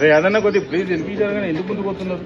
అరే అదన్న కొద్ది ప్లీజ్ వినిపించారు కానీ ఎందుకు ముందుకు వస్తున్నారు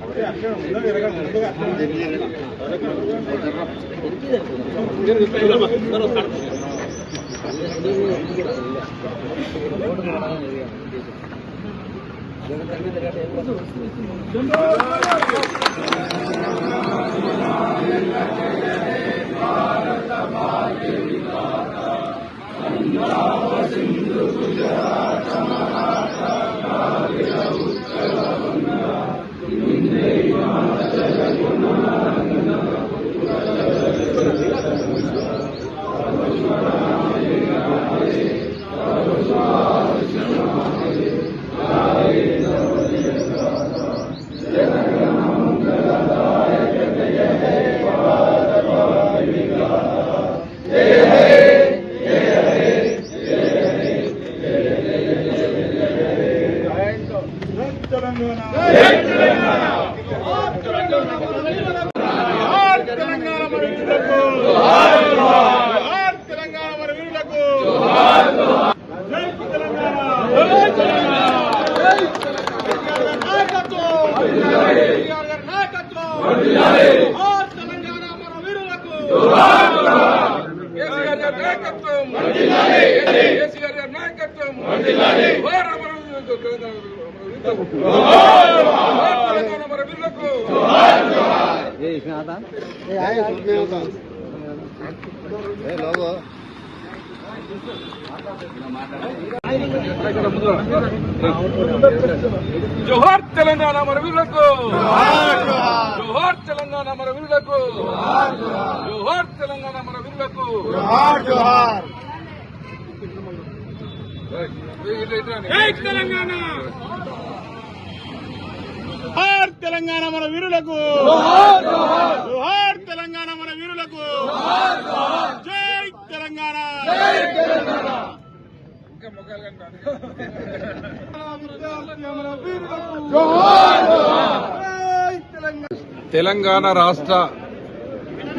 తెలంగాణ మన వీరులకు జై తెలంగాణ మన వీరులకు కేసీఆర్ గారి నాయకత్వం కేసీఆర్ గారి నాయకత్వం వారు తెలంగాణ మన వీరులకు జోహార్ తెలంగాణ మన జోహార్ తెలంగాణ మన వీరులకు జోహార్. తెలంగాణ మన వీరులకు జై తెలంగాణ! జోహార్ తెలంగాణ మన వీరులకు! జోహార్ తెలంగాణ మన వీరులకు! జై తెలంగాణ! తెలంగాణ రాష్ట్ర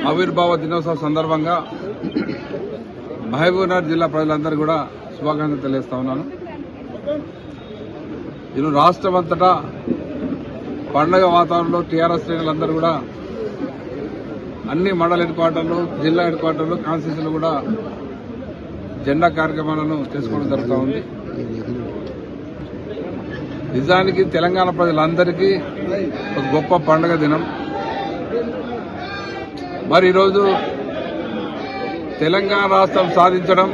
ఆవిర్భావ దినోత్సవం సందర్భంగా మహబూబ్నగర్ జిల్లా ప్రజలందరూ కూడా శుభాకాంక్షలు తెలియజేస్తా ఉన్నాను. ఈరోజు రాష్ట్రం అంతటా పండగ వాతావరణంలో టీఆర్ఎస్ శ్రేణులందరూ కూడా అన్ని మండల హెడ్ క్వార్టర్లు జిల్లా హెడ్ క్వార్టర్లు కాన్స్టిట్యూషన్లు కూడా జెండా కార్యక్రమాలను చేసుకోవడం జరుగుతూ ఉంది. నిజానికి తెలంగాణ ప్రజలందరికీ ఒక గొప్ప పండుగ దినం. మరి ఈరోజు తెలంగాణ రాష్ట్రం సాధించడం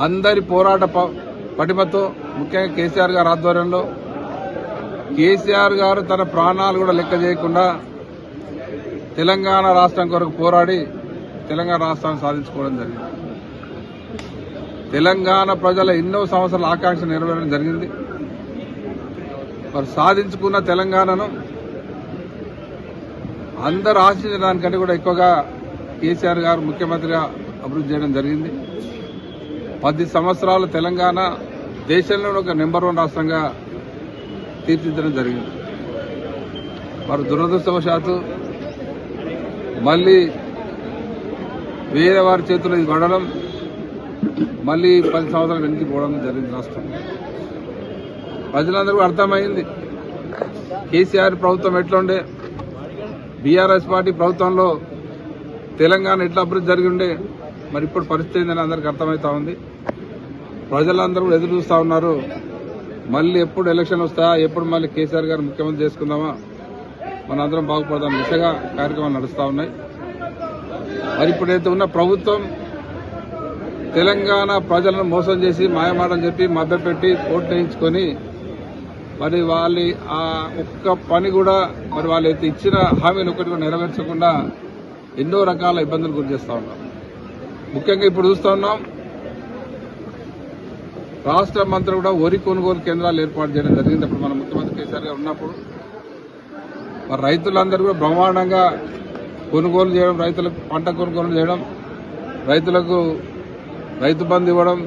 అందరి పోరాట ప- పటిమతో ముఖ్యంగా కేసీఆర్ గారి ఆధ్వర్యంలో. కేసీఆర్ గారు తన ప్రాణాలు కూడా లెక్క చేయకుండా తెలంగాణ రాష్ట్రం కొరకు పోరాడి తెలంగాణ రాష్ట్రాన్ని సాధించుకోవడం జరిగింది. తెలంగాణ ప్రజల ఎన్నో సంవత్సరాల ఆకాంక్ష నెరవేరడం జరిగింది. మరి సాధించుకున్న తెలంగాణను అందరు ఆశించడానికంటే కూడా ఎక్కువగా కేసీఆర్ గారు ముఖ్యమంత్రిగా అభివృద్ధి చేయడం జరిగింది. పది సంవత్సరాలు తెలంగాణ దేశంలో ఒక నెంబర్ వన్ రాష్ట్రంగా తీర్చిదిద్దడం జరిగింది. మరి దురదృష్టవశాత్తు మళ్ళీ వేరే వారి చేతుల్లో ఇది పడడం మళ్ళీ పది సంవత్సరాలు వెనక్కి పోవడం జరిగింది రాష్ట్రం. ప్రజలందరూ అర్థమైంది. కేసీఆర్ ప్రభుత్వం ఎట్లుండే బీఆర్ఎస్ పార్టీ ప్రభుత్వంలో తెలంగాణ ఎట్లా అభివృద్ధి జరిగి ఉండే మరి ఇప్పుడు పరిస్థితి ఏందని అందరికీ అర్థమవుతా ఉంది. ప్రజలందరూ కూడా ఎదురు చూస్తూ ఉన్నారు. మళ్ళీ ఎప్పుడు ఎలక్షన్ వస్తాయా? ఎప్పుడు మళ్ళీ కేసీఆర్ గారు ముఖ్యమంత్రి చేసుకుందామా? మనందరం బాగుపడదాం దిశగా కార్యక్రమాలు నడుస్తూ ఉన్నాయి. మరి ఇప్పుడైతే ఉన్న ప్రభుత్వం తెలంగాణ ప్రజలను మోసం చేసి మాయమాటలు చెప్పి మభ్యపెట్టి ఓట్లు వేయించుకొని మరి వాళ్ళ ఆ ఒక్క పని కూడా మరి వాళ్ళు అయితే ఇచ్చిన హామీని ఒకటి కూడా నెరవేర్చకుండా ఎన్నో రకాల ఇబ్బందులు గురి చేస్తూ ఉన్నారు. ముఖ్యంగా ఇప్పుడు చూస్తా ఉన్నాం. రాష్ట్ర మంత్రి కూడా వరి కొనుగోలు కేంద్రాలు ఏర్పాటు చేయడం జరిగింది. అప్పుడు మన ముఖ్యమంత్రి కేసీఆర్ గారు ఉన్నప్పుడు. మరి రైతులందరూ కూడా బ్రహ్మాండంగా కొనుగోలు చేయడం రైతులకు పంట కొనుగోలు చేయడం రైతులకు రైతు బంధు ఇవ్వడం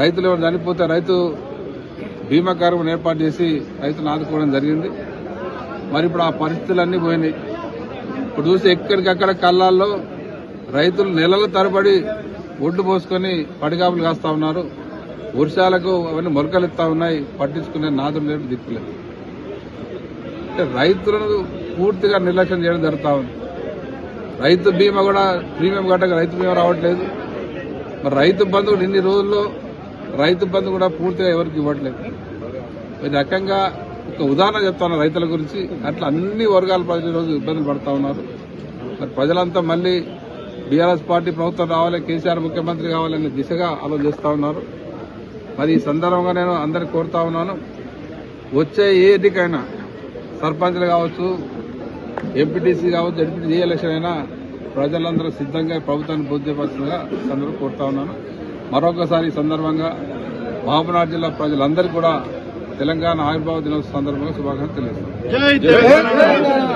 రైతులు ఎవరు చనిపోతే రైతు బీమా కార్యక్రమం ఏర్పాటు చేసి రైతులను ఆదుకోవడం జరిగింది. మరి ఇప్పుడు ఆ పరిస్థితులన్నీ పోయినాయి. ఇప్పుడు చూస్తే ఎక్కడికక్కడ కళ్ళాల్లో రైతులు నెలల తరబడి ఒడ్డు పోసుకొని పడిగాపులు కాస్తా ఉన్నారు. వర్షాలకు అవన్నీ మొలకలెత్తా ఉన్నాయి. పట్టించుకునే నాదులు లేడు దిక్కులేదు అంటే రైతులను పూర్తిగా నిర్లక్ష్యం చేయడం జరుగుతూ ఉంది. రైతు బీమా కూడా ప్రీమియం కట్టక రైతు బీమా రావట్లేదు. మరి రైతు బంధు కూడా ఇన్ని రోజుల్లో రైతు బంధు కూడా పూర్తిగా ఎవరికి ఇవ్వట్లేదు. ఈ రకంగా ఒక ఉదాహరణ చెప్తాను రైతుల గురించి. అట్లా అన్ని వర్గాల ప్రజలు ఈరోజు ఇబ్బందులు పడతా ఉన్నారు. మరి ప్రజలంతా మళ్ళీ బీఆర్ఎస్ పార్టీ ప్రభుత్వం రావాలి కేసీఆర్ ముఖ్యమంత్రి కావాలనే దిశగా ఆలోచిస్తా ఉన్నారు. మరి ఈ సందర్భంగా నేను అందరికి కోరుతా ఉన్నాను. వచ్చే ఏ ఎన్నికైనా సర్పంచ్లు కావచ్చు ఎంపీటీసీ కావచ్చు ఎంపీటీసీ ఏ ఎలక్షన్ అయినా ప్రజలందరూ సిద్ధంగా ప్రభుత్వాన్ని బుద్ధిపరచుగా అందరూ కోరుతా ఉన్నాను. మరొకసారి ఈ సందర్భంగా మహబూబ్నగర్ జిల్లా ప్రజలందరూ కూడా తెలంగాణ ఆవిర్భావ దినోత్సవ సందర్భంగా శుభాకాంక్షలు తెలియజేస్తాను